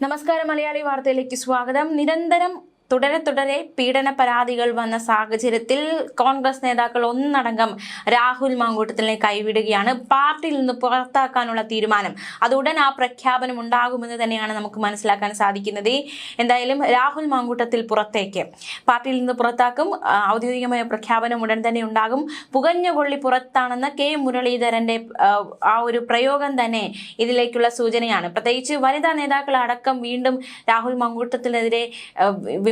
നമസ്കാരം മലയാളി വാർത്തയിലേക്ക് സ്വാഗതം. നിരന്തരം തുടരെ തുടരെ പീഡന പരാതികൾ വന്ന സാഹചര്യത്തിൽ കോൺഗ്രസ് നേതാക്കൾ ഒന്നടങ്കം രാഹുൽ മാങ്കൂട്ടത്തിനെ കൈവിടുകയാണ്. പാർട്ടിയിൽ നിന്ന് പുറത്താക്കാനുള്ള തീരുമാനം. അത് ഉടൻ ആ പ്രഖ്യാപനം ഉണ്ടാകുമെന്ന് തന്നെയാണ് നമുക്ക് മനസ്സിലാക്കാൻ സാധിക്കുന്നത്. എന്തായാലും രാഹുൽ മാങ്കൂട്ടത്തിൽ പുറത്തേക്ക്. പാർട്ടിയിൽ നിന്ന് പുറത്താക്കും. ഔദ്യോഗികമായ പ്രഖ്യാപനം ഉടൻ തന്നെ ഉണ്ടാകും. പുകഞ്ഞ കൊള്ളി പുറത്താണെന്ന കെ മുരളീധരന്റെ ആ, ഒരു പ്രയോഗം തന്നെ ഇതിലേക്കുള്ള സൂചനയാണ്. പ്രത്യേകിച്ച് വനിതാ നേതാക്കൾ അടക്കം വീണ്ടും രാഹുൽ മങ്കൂട്ടത്തിനെതിരെ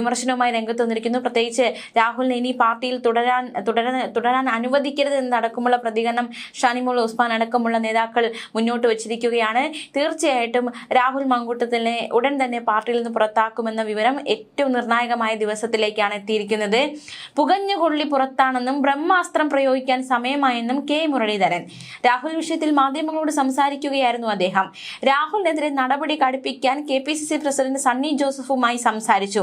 വിമർശനവുമായി രംഗത്ത് വന്നിരിക്കുന്നു. പ്രത്യേകിച്ച് രാഹുലിനെ ഇനി പാർട്ടിയിൽ തുടരാൻ തുടരാൻ തുടരാൻ അനുവദിക്കരുത് എന്നടക്കമുള്ള പ്രതികരണം ഷാനിമോൾ ഉസ്മാൻ അടക്കമുള്ള നേതാക്കൾ മുന്നോട്ട് വച്ചിരിക്കുകയാണ്. തീർച്ചയായിട്ടും രാഹുൽ മങ്കൂട്ടത്തിനെ ഉടൻ തന്നെ പാർട്ടിയിൽ നിന്ന് പുറത്താക്കുമെന്ന വിവരം ഏറ്റവും നിർണായകമായ ദിവസത്തിലേക്കാണ് എത്തിയിരിക്കുന്നത്. പുകഞ്ഞുകൊള്ളി പുറത്താണെന്നും ബ്രഹ്മാസ്ത്രം പ്രയോഗിക്കാൻ സമയമായെന്നും കെ മുരളീധരൻ. രാഹുൽ വിഷയത്തിൽ മാധ്യമങ്ങളോട് സംസാരിക്കുകയായിരുന്നു അദ്ദേഹം. രാഹുലിനെതിരെ നടപടി കടുപ്പിക്കാൻ K P C C president Sunny ജോസഫുമായി സംസാരിച്ചു.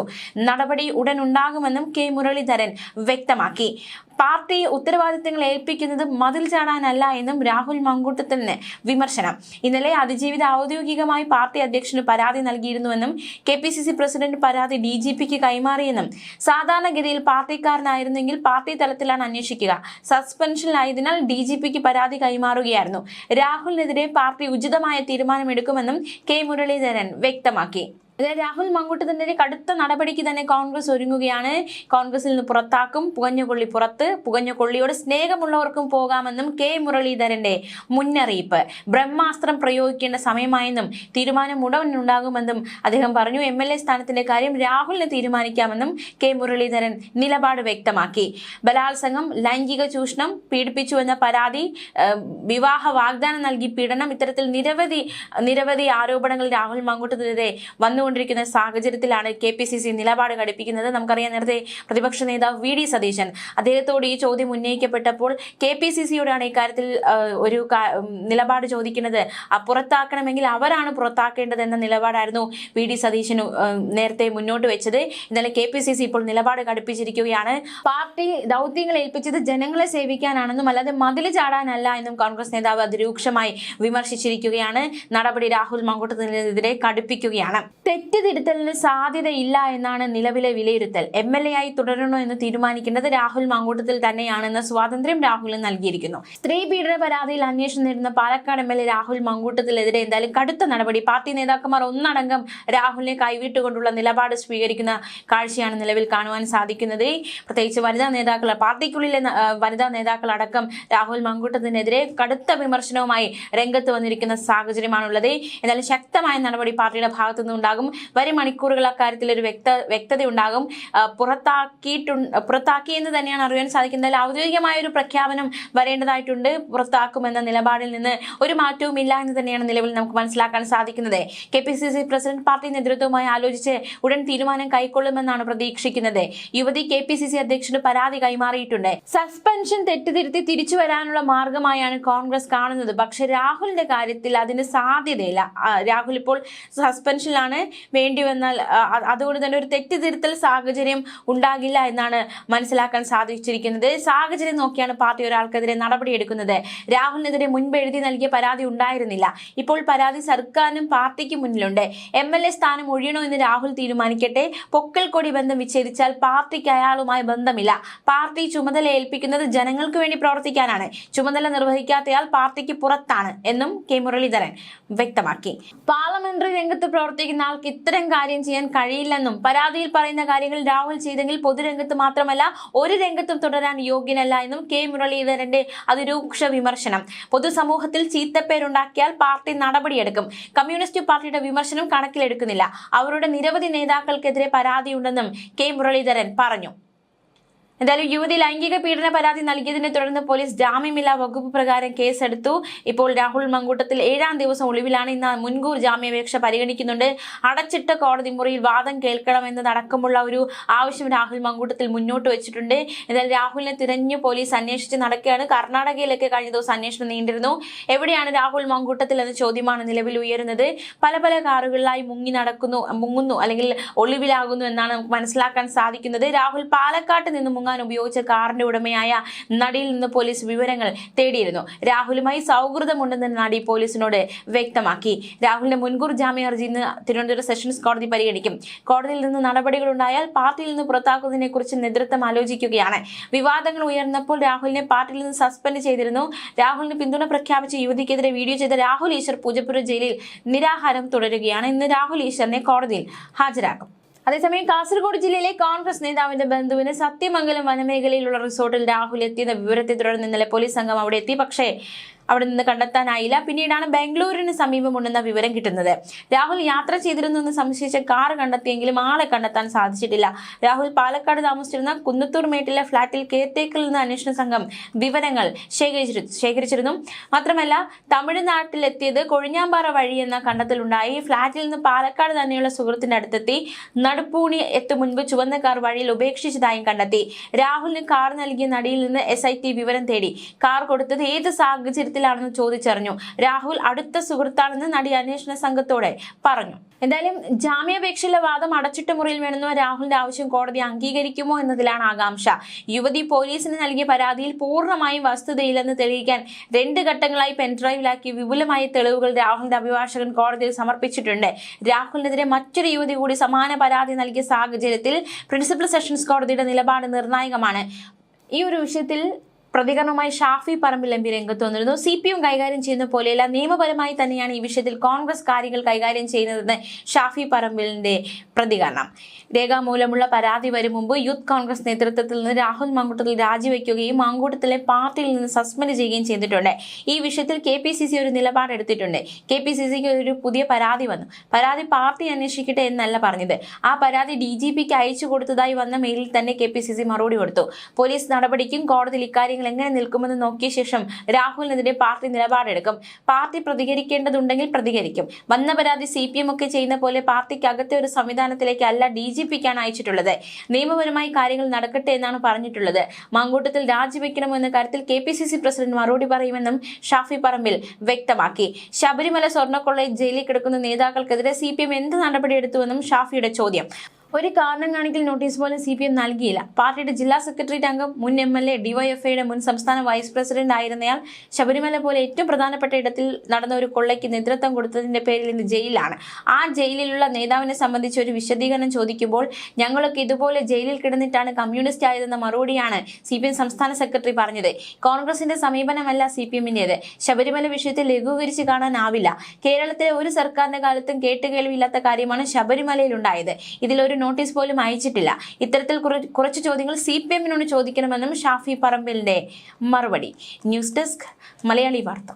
നടപടി ഉടൻ ഉണ്ടാകുമെന്നും കെ മുരളീധരൻ വ്യക്തമാക്കി. പാർട്ടി ഉത്തരവാദിത്തങ്ങൾ ഏൽപ്പിക്കുന്നത് മതിൽ ചാടാനല്ല എന്നും രാഹുൽ മങ്കൂട്ടത്തിന് വിമർശനം. ഇന്നലെ അതിജീവിത ഔദ്യോഗികമായി പാർട്ടി അധ്യക്ഷന് പരാതി നൽകിയിരുന്നുവെന്നും K P C C president പരാതി ഡി ജി പിക്ക് കൈമാറിയെന്നും. സാധാരണഗതിയിൽ പാർട്ടിക്കാരനായിരുന്നെങ്കിൽ പാർട്ടി തലത്തിലാണ് അന്വേഷിക്കുക. സസ്പെൻഷനിലായതിനാൽ ഡി ജി പിക്ക് പരാതി കൈമാറുകയായിരുന്നു. രാഹുലിനെതിരെ പാർട്ടി ഉചിതമായ തീരുമാനമെടുക്കുമെന്നും കെ മുരളീധരൻ വ്യക്തമാക്കി. ഇതിൽ രാഹുൽ മങ്കൂട്ടത്തിനെതിരെ കടുത്ത നടപടിക്ക് തന്നെ കോൺഗ്രസ് ഒരുങ്ങുകയാണ്. കോൺഗ്രസിൽ നിന്ന് പുറത്താക്കും പുകഞ്ഞ കൊള്ളി പുറത്ത് പുകഞ്ഞ കൊള്ളിയോട് സ്നേഹമുള്ളവർക്കും പോകാമെന്നും കെ മുരളീധരന്റെ മുന്നറിയിപ്പ്. ബ്രഹ്മാസ്ത്രം പ്രയോഗിക്കേണ്ട സമയമായെന്നും തീരുമാനം ഉടൻ ഉണ്ടാകുമെന്നും അദ്ദേഹം പറഞ്ഞു. എം എൽ എ സ്ഥാനത്തിന്റെ കാര്യം രാഹുലിന് തീരുമാനിക്കാമെന്നും കെ മുരളീധരൻ നിലപാട് വ്യക്തമാക്കി. ബലാത്സംഗം ലൈംഗിക ചൂഷണം പീഡിപ്പിച്ചു എന്ന പരാതി വിവാഹ വാഗ്ദാനം നൽകി പീഡനം ഇത്തരത്തിൽ നിരവധി നിരവധി ആരോപണങ്ങൾ രാഹുൽ മങ്കൂട്ടത്തിനെതിരെ വന്നുകൊണ്ടിരിക്കുന്ന സാഹചര്യത്തിലാണ് കെ പി സി സി നിലപാട് ഘടിപ്പിക്കുന്നത്. നമുക്കറിയാം നേരത്തെ പ്രതിപക്ഷ നേതാവ് വി ഡി സതീശൻ അദ്ദേഹത്തോട് ഈ ചോദ്യം ഉന്നയിക്കപ്പെട്ടപ്പോൾ കെ പി സി സിയോടാണ് ഇക്കാര്യത്തിൽ ഒരു നിലപാട് ചോദിക്കുന്നത്. പുറത്താക്കണമെങ്കിൽ അവരാണ് പുറത്താക്കേണ്ടത് എന്ന നിലപാടായിരുന്നു വി ഡി സതീശന് നേരത്തെ മുന്നോട്ട് വെച്ചത്. ഇന്നലെ കെ പി സി സി ഇപ്പോൾ നിലപാട് ഘടിപ്പിച്ചിരിക്കുകയാണ്. പാർട്ടി ദൗത്യങ്ങൾ ഏൽപ്പിച്ചത് ജനങ്ങളെ സേവിക്കാനാണെന്നും അല്ലാതെ മതിൽ ചാടാനല്ല എന്നും കോൺഗ്രസ് നേതാവ് അതിരൂക്ഷമായി വിമർശിച്ചിരിക്കുകയാണ്. നടപടി രാഹുൽ മങ്കൂട്ടത്തിനെതിരെ കടുപ്പിക്കുകയാണ്. തെറ്റുതിരുത്തലിന് സാധ്യതയില്ല എന്നാണ് നിലവിലെ വിലയിരുത്തൽ. എം എൽ എ ആയി തുടരണോ എന്ന് തീരുമാനിക്കേണ്ടത് രാഹുൽ മാങ്കൂട്ടത്തിൽ തന്നെയാണെന്ന സ്വാതന്ത്ര്യം രാഹുലിന് നൽകിയിരിക്കുന്നു. സ്ത്രീ പീഡന പരാതിയിൽ അന്വേഷണം നേരിടുന്ന Palakkad M L A Rahul മാങ്കൂട്ടത്തിലെതിരെ എന്തായാലും കടുത്ത നടപടി. പാർട്ടി നേതാക്കന്മാർ ഒന്നടങ്കം രാഹുലിനെ കൈവിട്ടുകൊണ്ടുള്ള നിലപാട് സ്വീകരിക്കുന്ന കാഴ്ചയാണ് നിലവിൽ കാണുവാൻ സാധിക്കുന്നത്. പ്രത്യേകിച്ച് വനിതാ നേതാക്കൾ പാർട്ടിക്കുള്ളിലെ വനിതാ നേതാക്കൾ അടക്കം രാഹുൽ മങ്കൂട്ടത്തിനെതിരെ കടുത്ത വിമർശനവുമായി രംഗത്ത് വന്നിരിക്കുന്ന സാഹചര്യമാണുള്ളത്. എന്നാലും ശക്തമായ നടപടി പാർട്ടിയുടെ ഭാഗത്തു നിന്നുണ്ടാകും വരും മണിക്കൂറുകൾ അക്കാര്യത്തിൽ ഒരു വ്യക്ത വ്യക്തത ഉണ്ടാകും പുറത്താക്കിയിട്ടു പുറത്താക്കി എന്ന് തന്നെയാണ് അറിയാൻ സാധിക്കുന്നത്. ഔദ്യോഗികമായ ഒരു പ്രഖ്യാപനം വരേണ്ടതായിട്ടുണ്ട്. പുറത്താക്കുമെന്ന നിലപാടിൽ നിന്ന് ഒരു മാറ്റവും ഇല്ല എന്ന് തന്നെയാണ് നിലവിൽ നമുക്ക് മനസ്സിലാക്കാൻ സാധിക്കുന്നത്. K P C C president party നേതൃത്വവുമായി ആലോചിച്ച് ഉടൻ തീരുമാനം കൈക്കൊള്ളുമെന്നാണ് പ്രതീക്ഷിക്കുന്നത്. യുവതി കെ പി സി സി അധ്യക്ഷന് പരാതി കൈമാറിയിട്ടുണ്ട്. സസ്പെൻഷൻ തെറ്റുതിരുത്തി തിരിച്ചു വരാനുള്ള മാർഗമായാണ് കോൺഗ്രസ് കാണുന്നത്. പക്ഷെ രാഹുലിന്റെ കാര്യത്തിൽ അതിന് സാധ്യതയില്ല. രാഹുൽ ഇപ്പോൾ സസ്പെൻഷനിലാണ്. വേണ്ടി വന്നാൽ അതുകൊണ്ട് തന്നെ ഒരു തെറ്റിതിരുത്തൽ സാഹചര്യം ഉണ്ടാകില്ല എന്നാണ് മനസ്സിലാക്കാൻ സാധിച്ചിരിക്കുന്നത്. സാഹചര്യം നോക്കിയാണ് പാർട്ടി ഒരാൾക്കെതിരെ നടപടിയെടുക്കുന്നത്. രാഹുലിനെതിരെ മുൻപ് എഴുതി നൽകിയ പരാതി ഉണ്ടായിരുന്നില്ല. ഇപ്പോൾ പരാതി സർക്കാരിനും പാർട്ടിക്കും മുന്നിലുണ്ട്. എം എൽ എ സ്ഥാനം ഒഴിയണോ എന്ന് രാഹുൽ തീരുമാനിക്കട്ടെ. പൊക്കൽ കൊടി ബന്ധം വിച്ഛേദിച്ചാൽ പാർട്ടിക്ക് അയാളുമായി ബന്ധമില്ല. പാർട്ടി ചുമതല ഏൽപ്പിക്കുന്നത് ജനങ്ങൾക്ക് വേണ്ടി പ്രവർത്തിക്കാനാണ്. ചുമതല നിർവഹിക്കാത്തയാൾ പാർട്ടിക്ക് പുറത്താണ് എന്നും കെ മുരളീധരൻ വ്യക്തമാക്കി. പാർലമെന്ററി രംഗത്ത് പ്രവർത്തിക്കുന്ന ആൾക്ക് ഇത്തരം കാര്യം ചെയ്യാൻ കഴിയില്ലെന്നും പരാതിയിൽ പറയുന്ന കാര്യങ്ങൾ രാഹുൽ ചെയ്തെങ്കിൽ പൊതുരംഗത്ത് മാത്രമല്ല ഒരു രംഗത്തും തുടരാൻ യോഗ്യനല്ല എന്നും കെ മുരളീധരന്റെ അതിരൂക്ഷ വിമർശനം. പൊതുസമൂഹത്തിൽ ചീത്തപ്പേരുണ്ടാക്കിയാൽ പാർട്ടി നടപടിയെടുക്കും. കമ്മ്യൂണിസ്റ്റ് പാർട്ടിയുടെ വിമർശനം കണക്കിലെടുക്കുന്നില്ല. അവരുടെ നിരവധി നേതാക്കൾക്കെതിരെ പരാതിയുണ്ടെന്നും കെ മുരളീധരൻ പറഞ്ഞു. എന്തായാലും യുവതി ലൈംഗിക പീഡന പരാതി നൽകിയതിനെ തുടർന്ന് പോലീസ് ജാമ്യമില്ലാ വകുപ്പ് പ്രകാരം കേസെടുത്തു. ഇപ്പോൾ രാഹുൽ മങ്കൂട്ടത്തിൽ ഏഴാം ദിവസം ഒളിവിലാണ്. ഇന്ന് മുൻകൂർ ജാമ്യാപേക്ഷ പരിഗണിക്കുന്നുണ്ട്. അടച്ചിട്ട കോടതി മുറിയിൽ വാദം കേൾക്കണമെന്നതടക്കമുള്ള ഒരു ആവശ്യം രാഹുൽ മങ്കൂട്ടത്തിൽ മുന്നോട്ട് വെച്ചിട്ടുണ്ട്. എന്തായാലും രാഹുലിനെ തിരഞ്ഞു പോലീസ് അന്വേഷിച്ച് നടക്കുകയാണ്. കർണാടകയിലൊക്കെ കഴിഞ്ഞ ദിവസം അന്വേഷണം നീണ്ടിരുന്നു. എവിടെയാണ് രാഹുൽ മങ്കൂട്ടത്തിൽ എന്ന ചോദ്യമാണ് നിലവിൽ ഉയരുന്നത്. പല പല കാറുകളിലായി മുങ്ങി നടക്കുന്നു മുങ്ങുന്നു അല്ലെങ്കിൽ ഒളിവിലാകുന്നു എന്നാണ് മനസ്സിലാക്കാൻ സാധിക്കുന്നത്. രാഹുൽ പാലക്കാട്ട് നിന്ന് മുങ്ങാൻ പോകാൻ ഉപയോഗിച്ച കാറിന്റെ ഉടമയായ നടിയിൽ നിന്ന് പോലീസ് വിവരങ്ങൾ തേടിയിരുന്നു. രാഹുലുമായി സൗഹൃദമുണ്ടെന്ന് നടി പോലീസിനോട് വ്യക്തമാക്കി. രാഹുലിന്റെ മുൻകൂർ ജാമ്യ ഹർജി ഇന്ന് തിരുവനന്തപുരം സെഷൻസ് കോടതി പരിഗണിക്കും. കോടതിയിൽ നിന്ന് നടപടികൾ ഉണ്ടായാൽ പാർട്ടിയിൽ നിന്ന് പുറത്താക്കുന്നതിനെ കുറിച്ച് നേതൃത്വം ആലോചിക്കുകയാണ്. വിവാദങ്ങൾ ഉയർന്നപ്പോൾ രാഹുലിനെ പാർട്ടിയിൽ നിന്ന് സസ്പെൻഡ് ചെയ്തിരുന്നു. രാഹുലിന് പിന്തുണ പ്രഖ്യാപിച്ച യുവതിക്കെതിരെ വീഡിയോ ചെയ്ത രാഹുൽ ഈശ്വർ പൂജപ്പുര ജയിലിൽ നിരാഹാരം തുടരുകയാണ്. ഇന്ന് രാഹുൽ ഈശ്വറിനെ കോടതിയിൽ ഹാജരാക്കും. അതേസമയം കാസർഗോഡ് ജില്ലയിലെ കോൺഗ്രസ് നേതാവിന്റെ ബന്ധുവിന് സത്യമംഗലം വനമേഖലയിലുള്ള റിസോർട്ടിൽ രാഹുൽ എത്തിയെന്ന വിവരത്തെ തുടർന്ന് ഇന്നലെ പോലീസ് സംഘം അവിടെ എത്തി. പക്ഷേ അവിടെ നിന്ന് കണ്ടെത്താനായില്ല. പിന്നീടാണ് ബാംഗ്ലൂരിന് സമീപമുണ്ടെന്ന വിവരം കിട്ടുന്നത്. രാഹുൽ യാത്ര ചെയ്തിരുന്നു എന്ന് സംശയിച്ച കാർ കണ്ടെത്തിയെങ്കിലും ആളെ കണ്ടെത്താൻ സാധിച്ചിട്ടില്ല. രാഹുൽ പാലക്കാട് താമസിച്ചിരുന്ന കുന്നത്തൂർ മേട്ടിലെ ഫ്ളാറ്റിൽ കെയർടേക്കിൽ നിന്ന് അന്വേഷണ സംഘം വിവരങ്ങൾ ശേഖരിച്ചിരു ശേഖരിച്ചിരുന്നു. മാത്രമല്ല തമിഴ്നാട്ടിലെത്തിയത് കൊഴിഞ്ഞാമ്പാറ വഴി എന്ന കണ്ടെത്തലുണ്ടായി. ഫ്ളാറ്റിൽ നിന്ന് പാലക്കാട് തന്നെയുള്ള സുഹൃത്തിന്റെ അടുത്തെത്തി. നടുപ്പൂണി എത്തും മുൻപ് ചുവന്ന കാർ വഴിയിൽ ഉപേക്ഷിച്ചതായും കണ്ടെത്തി. രാഹുലിന് കാർ നൽകിയ നടിയിൽ നിന്ന് എസ് വിവരം തേടി. കാർ കൊടുത്തത് ഏത് സാഹചര്യത്തിലാണെന്ന് ചോദിച്ചറിഞ്ഞു. രാഹുൽ അടുത്ത സുഹൃത്താണെന്ന് നടി അന്വേഷണ സംഘത്തോടെ പറഞ്ഞു. എന്തായാലും ജാമ്യാപേക്ഷയിലെ വാദം അടച്ചിട്ട മുറിയിൽ വേണമെന്ന രാഹുലിന്റെ ആവശ്യം കോടതി അംഗീകരിക്കുമോ എന്നതിലാണ് ആകാംക്ഷ. യുവതി പോലീസിന് നൽകിയ പരാതിയിൽ പൂർണമായും വസ്തുതയില്ലെന്ന് തെളിയിക്കാൻ രണ്ട് ഘട്ടങ്ങളായി പെൻഡ്രൈവിലാക്കി വിപുലമായ തെളിവുകൾ രാഹുലിന്റെ അഭിഭാഷകൻ കോടതിയിൽ സമർപ്പിച്ചിട്ടുണ്ട്. രാഹുലിനെതിരെ മറ്റൊരു യുവതി കൂടി സമാന പരാതി നൽകിയ സാഹചര്യത്തിൽ പ്രിൻസിപ്പൽ സെഷൻസ് കോടതിയുടെ നിലപാട് നിർണായകമാണ്. ഈ ഒരു വിഷയത്തിൽ പ്രതികരണവുമായി ഷാഫി പറമ്പിൽ എം പി രംഗത്ത് വന്നിരുന്നു. സി പി എം കൈകാര്യം ചെയ്യുന്ന പോലെയല്ല നിയമപരമായി തന്നെയാണ് ഈ വിഷയത്തിൽ കോൺഗ്രസ് കാര്യങ്ങൾ കൈകാര്യം ചെയ്യുന്നതെന്ന് ഷാഫി പറമ്പിലിന്റെ പ്രതികരണം. രേഖാമൂലമുള്ള പരാതി വരും മുമ്പ് യൂത്ത് കോൺഗ്രസ് നേതൃത്വത്തിൽ നിന്ന് രാഹുൽ മങ്കൂട്ടത്തിൽ രാജിവെക്കുകയും മങ്കൂട്ടത്തിലെ പാർട്ടിയിൽ നിന്ന് സസ്പെൻഡ് ചെയ്യുകയും ചെയ്തിട്ടുണ്ട്. ഈ വിഷയത്തിൽ കെ പി സി സി ഒരു നിലപാടെടുത്തിട്ടുണ്ട് കെ പി സി സിക്ക് ഒരു പുതിയ പരാതി വന്നു. പരാതി പാർട്ടി അന്വേഷിക്കട്ടെ എന്നല്ല പറഞ്ഞത്. ആ പരാതി ഡി ജി പിക്ക് അയച്ചു കൊടുത്തതായി വന്ന മെയിലിൽ തന്നെ കെ പി സി സി മറുപടി കൊടുത്തു. പോലീസ് നടപടിക്കും കോടതിയിൽ ഇക്കാര്യങ്ങൾ എങ്ങനെ നിൽക്കുമെന്ന് നോക്കിയ ശേഷം രാഹുലിനെതിരെ പാർട്ടി നിലപാടെടുക്കും. പാർട്ടി പ്രതികരിക്കേണ്ടതുണ്ടെങ്കിൽ പ്രതികരിക്കും. വന്ന പരാതി സി പി എം ഒക്കെ ചെയ്യുന്ന പോലെ പാർട്ടിക്ക് പാർട്ടിക്കകത്തെ ഒരു സംവിധാനത്തിലേക്ക് അല്ല ഡി ജി പിക്കാണ് അയച്ചിട്ടുള്ളത്. നിയമപരമായി കാര്യങ്ങൾ നടക്കട്ടെ എന്നാണ് പറഞ്ഞിട്ടുള്ളത്. മാങ്കൂട്ടത്തിൽ രാജിവെക്കണമോ എന്ന കാര്യത്തിൽ K P C C president മറുപടി പറയുമെന്നും ഷാഫി പറമ്പിൽ വ്യക്തമാക്കി. ശബരിമല സ്വർണക്കൊള്ളയിൽ ജയിലിൽ കിടക്കുന്ന നേതാക്കൾക്കെതിരെ സി പി എം എന്ത് നടപടിയെടുത്തുവെന്നും ഷാഫിയുടെ ചോദ്യം. ഒരു കാരണം കാണിക്കൽ നോട്ടീസ് പോലും സി പി എം നൽകിയില്ല. പാർട്ടിയുടെ ജില്ലാ സെക്രട്ടേറിയറ്റ് അംഗം മുൻ എം എൽ എ ഡിവൈഎഫ്ഐയുടെ മുൻ സംസ്ഥാന വൈസ് പ്രസിഡന്റ് ആയിരുന്നയാൾ ശബരിമല പോലെ ഏറ്റവും പ്രധാനപ്പെട്ട ഇടത്തിൽ നടന്ന ഒരു കൊള്ളയ്ക്ക് നേതൃത്വം കൊടുത്തതിന്റെ പേരിൽ ഇന്ന് ജയിലിലാണ്. ആ ജയിലിലുള്ള നേതാവിനെ സംബന്ധിച്ച് ഒരു വിശദീകരണം ചോദിക്കുമ്പോൾ ഞങ്ങളൊക്കെ ഇതുപോലെ ജയിലിൽ കിടന്നിട്ടാണ് കമ്മ്യൂണിസ്റ്റ് ആയതെന്ന മറുപടിയാണ് സി പി എം സംസ്ഥാന സെക്രട്ടറി പറഞ്ഞത്. കോൺഗ്രസിന്റെ സമീപനമല്ല സി പി എമ്മിന്റേത് ശബരിമല വിഷയത്തെ ലഘൂകരിച്ച് കാണാനാവില്ല. കേരളത്തിലെ ഒരു സർക്കാരിന്റെ കാലത്തും കേട്ടുകേൾവിയില്ലാത്ത കാര്യമാണ് ശബരിമലയിൽ ഉണ്ടായത് ഇതിലൊരു നോട്ടീസ് പോലും അയച്ചിട്ടില്ല. ഇത്തരത്തിൽ കുറച്ച് ചോദ്യങ്ങൾ സി പി എമ്മിനോട് ചോദിക്കണമെന്നും ഷാഫി പറമ്പിലിന്റെ മറുപടി. ന്യൂസ് ഡെസ്ക് മലയാളി വാർത്ത.